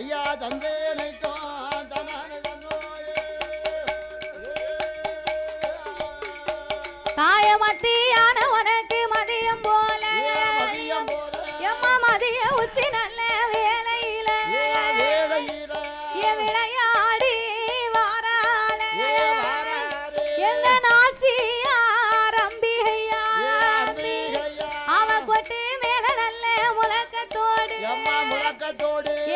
ஐயா தந்தேனை காயமத்தியான உனக்கு மதியம் போல. எம்மா மதிய உச்சி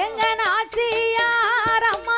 எங்க நாச்சியாரம்மா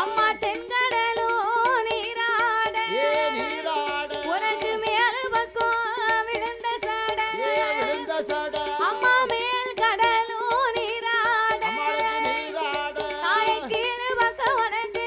அம்மா தென்கடலோ நீராட. உனக்கு மேல் பக்கம் விழுந்த அம்மா மேல் கடலோ நீராட. தாயை கீழ் பக்கம் உனக்கு